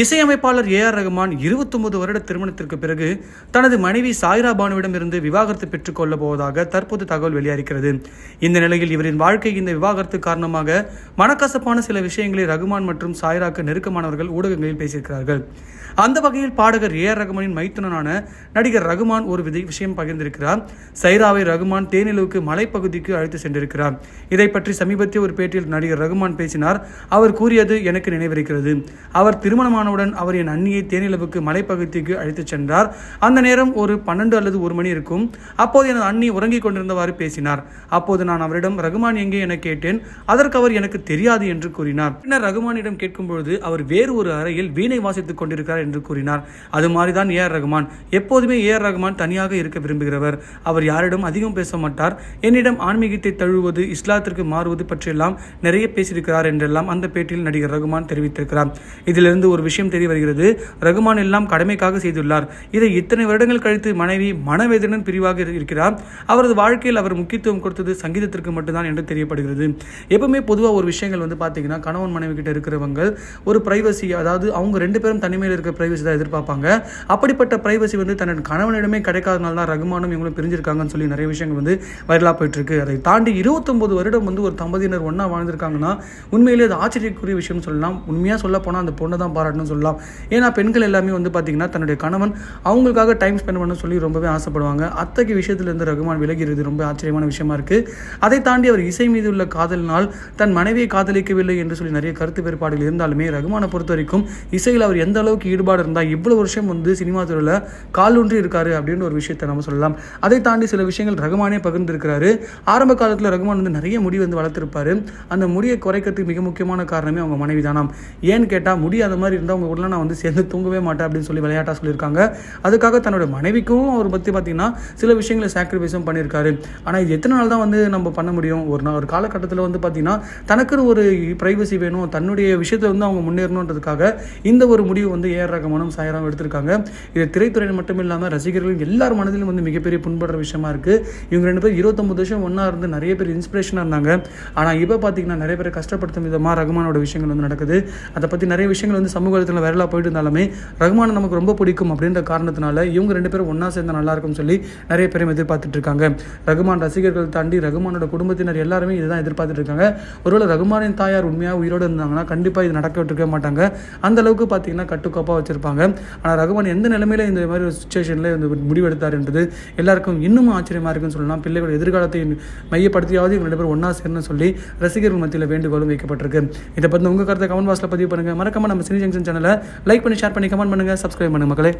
இசையமைப்பாளர் A R Rahman இருபத்தொன்பது வருட திருமணத்திற்கு பிறகு தனது மனைவி சாய்ரா பானுவிடமிருந்து விவாகரத்து பெற்றுக்கொள்ளப் போவதாக தற்போது தகவல் வெளியாகிறது இந்த நிலையில் இவரின் வாழ்க்கை இந்த விவாகரத்து காரணமாக மனக்கசப்பான சில விஷயங்களை ரகுமான் மற்றும் சாய்ராக்கு நெருக்கமானவர்கள் ஊடகங்களில் பேசியிருக்கிறார்கள். அந்த வகையில் பாடகர் ஏ ஆர் ரகுமானின் மைத்துனனான நடிகர் ரகுமான் ஒரு விதை விஷயம் பகிர்ந்திருக்கிறார். சைராவை ரகுமான் தேனிலவுக்கு மலைப்பகுதிக்கு அழைத்து சென்றிருக்கிறார். இதை பற்றி சமீபத்திய ஒரு பேட்டியில் நடிகர் ரகுமான் பேசினார். அவர் கூறியது எனக்கு நினைவிருக்கிறது. அவர் திருமணமானவுடன் அவர் என் அண்ணியை தேனிலவுக்கு மலைப்பகுதிக்கு அழைத்துச் சென்றார். அந்த நேரம் ஒரு பன்னெண்டு அல்லது ஒரு மணி இருக்கும். அப்போது எனது அண்ணி உறங்கிக் கொண்டிருந்தவாறு பேசினார். அப்போது நான் அவரிடம் ரகுமான் எங்கே? என கேட்டேன். அதற்கு அவர் எனக்கு தெரியாது என்று கூறினார். பின்னர் ரகுமானிடம் கேட்கும்பொழுது அவர் வேறு ஒரு அறையில் வீணை வாசித்துக் கொண்டிருக்கிறார் என்று கூறினார். அது மாதிரிதான் ஏ ஆர் ரகுமான். எப்போதுமே ஏ ஆர் ரகுமான் தனியாக இருக்க விரும்புகிறவர். அவர் யாரிடம் அதிகம் பேச மாட்டார். என்னிடம் ஆன்மீகத்தை தழுவுவது இஸ்லாத்திற்கு மாறுவது பற்றியெல்லாம் நிறைய பேசியிருக்கிறார் என்றெல்லாம் அந்த பேட்டியில் நடிகர் ரகுமான் தெரிவித்திருக்கிறார். இதிலிருந்து ஒரு விஷயம் தெரிய வருகிறது. ரகுமான் எல்லாம் கடமைக்காக செய்துள்ளார். இதை இத்தனை வருடங்கள் கழித்து மனைவி மனவேதனுடன் பிரிவாக இருக்கிறார். அவரது வாழ்க்கையில் அவர் முக்கியத்துவம் கொடுத்தது சங்கீதத்திற்கு மட்டும்தான் என்று தெரியப்படுகிறது. எப்பவுமே பொதுவாக ஒரு விஷயங்கள் வந்து பார்த்தீங்கன்னா கணவன் மனைவி கிட்ட இருக்கிறவங்க ஒரு பிரைவசி அதாவது அவங்க ரெண்டு பேரும் தனிமையில் இருக்க பிரைவசி தான் எதிர்பார்ப்பாங்க. அப்படிப்பட்ட ப்ரைவசி வந்து தன்னோட கணவனிடமே கிடைக்காதனால தான் ரகுமானும் இவங்களும் பிரிஞ்சிருக்காங்கன்னு சொல்லி நிறைய விஷயங்கள் வந்து வைரலாக போயிட்டுருக்கு. அதை தாண்டி இருபத்தொம்பது வருடம் வந்து ஒரு தம்பதியினர் ஒன்றா வாழ்ந்திருக்காங்கன்னா உண்மையிலேயே அது ஆச்சரியக்குரிய விஷயம்னு சொல்லலாம். உண்மையாக சொல்ல போனால் அந்த பொண்ணை தான் பாராட்டணும்னு சொல்லலாம். ஏன்னா பெண்கள் எல்லாமே வந்து பார்த்தீங்கன்னா தன்னுடைய கணவன் அவங்களுக்காக டைம் ஸ்பெண்ட் பண்ண சொல்லி ரொம்பவே ஆசைப்படுவாங்க. அத்தகைய விஷயத்துலேருந்து ரகுமான் விலகிறது ரொம்ப ஆச்சரியமான விஷயமா இருக்கு. அதை தாண்டி அவர் இசை மீது உள்ள காதலினால் தன் மனைவியை காதலிக்கவில்லை என்று சொல்லி நிறைய கருத்து வேறுபாடுகள் இருந்தாலுமே ரகுமானை பொறுத்த வரைக்கும் இசையில் அவர் எந்த அளவுக்கு ஈடுபாடு இருந்தால் இவ்வளோ வருஷம் வந்து சினிமா துறையில் காலூன்றி இருக்காரு அப்படின்ற ஒரு விஷயத்தை நம்ம சொல்லலாம். அதை தாண்டி சில விஷயங்கள் ரகுமானே பகிர்ந்திருக்கிறாரு. ஆரம்ப காலத்தில் ரகுமான் வந்து நிறைய முடி வந்து வளர்த்துருப்பாரு. அந்த முடியை குறைக்கிறதுக்கு மிக முக்கியமான காரணமே அவங்க மனைவி தானாம் ஏன்னு கேட்டால் முடி மாதிரி இருந்தால் அவங்க உடனே நான் வந்து சேர்ந்து தூங்கவே மாட்டேன் அப்படின்னு சொல்லி விளையாட்டாக சொல்லியிருக்காங்க. அதுக்காக தன்னோட மனைவிக்கும் அவர் பற்றி பார்த்தீங்கன்னா சில விஷயங்களை சாக்ரிஃபைஸும் பண்ணியிருக்காரு. ஆனால் இது எத்தனை நாள் தான் வந்து நம்ம பண்ண முடியும்? ஒரு நாள் ஒரு காலகட்டத்தில் வந்து பார்த்தீங்கன்னா தனக்குன்னு ஒரு ப்ரைவசி வேணும். தன்னுடைய விஷயத்தில் வந்து அவங்க முன்னேறணுன்றதுக்காக இந்த ஒரு முடிவு வந்து ஏஆர் ரகமானும் சாயராம் எடுத்திருக்காங்க. இது திரைத்துறையில் மட்டும் இல்லாமல் ரசிகர்கள் எல்லார் மனதிலும் வந்து மிகப்பெரிய புண்படுற விஷயமா இருக்குது இவங்க ரெண்டு பேர் இருபத்தொம்பது வருஷம் ஒன்றா இருந்து நிறைய பேர் இன்ஸ்பிரேஷனாக இருந்தாங்க. ஆனால் இப்போ பார்த்தீங்கன்னா நிறைய பேர் கஷ்டப்படுத்தும் விதமாக ரகுமானோட விஷயங்கள் வந்து நடக்குது. அதை பற்றி நிறைய விஷயங்கள் வந்து சமூகத்தில் வரலாக போயிட்டு இருந்தாலுமே ரகுமானை நமக்கு ரொம்ப பிடிக்கும் அப்படின்ற காரணத்தினால இவங்க ரெண்டு பேரும் ஒன்றா சேர்ந்தா நல்லா இருக்கும்னு சொல்லி நிறைய பேரும் எதிர்பார்த்துட்டு இருக்காங்க. ரகுமான் ரசிகர்கள் தாண்டி ரகுமானோட குடும்பத்தினர் எல்லாருமே இதுதான் எதிர்பார்த்துட்டு இருக்காங்க. ஒருவேளை ரகுமானின் தாயார் உண்மையாக உயிரோடு இருந்தாங்கன்னா கண்டிப்பாக இது நடக்க விட்டுருக்க மாட்டாங்க. அந்த அளவுக்கு பார்த்தீங்கன்னா கட்டுக்கோப்பாக வச்சிருப்பாங்க. ஆனால் ரகுமான் எந்த நிலைமையில இந்த மாதிரி ஒரு சுச்சுவேஷனில் இந்த முடிவெடுத்தாருன்றது எல்லாருக்கும் இன்னும் ஆச்சரியமாக இருக்குன்னு சொல்லலாம். பிள்ளைகள் எதிர்காலத்தை மையப்படுத்தியாவது இவங்க ரெண்டு பேரும் ஒன்றா சேரணும்னு சொல்லி ரசிகர்கள் மத்தியில் வேண்டுகோளும் வைக்கப்பட்டிருக்கு. இதை பற்றி உங்கள் கருத்தை கமெண்ட் பாக்ஸில் பதிவு பண்ணுங்கள் மறக்காமல் நம்ம சினி ஜங்ஷன் சேனலை லைக் பண்ணி ஷேர் பண்ணி கமெண்ட் பண்ணுங்கள் சப்ஸ்கிரைப் பண்ணுங்கள் மக்களே.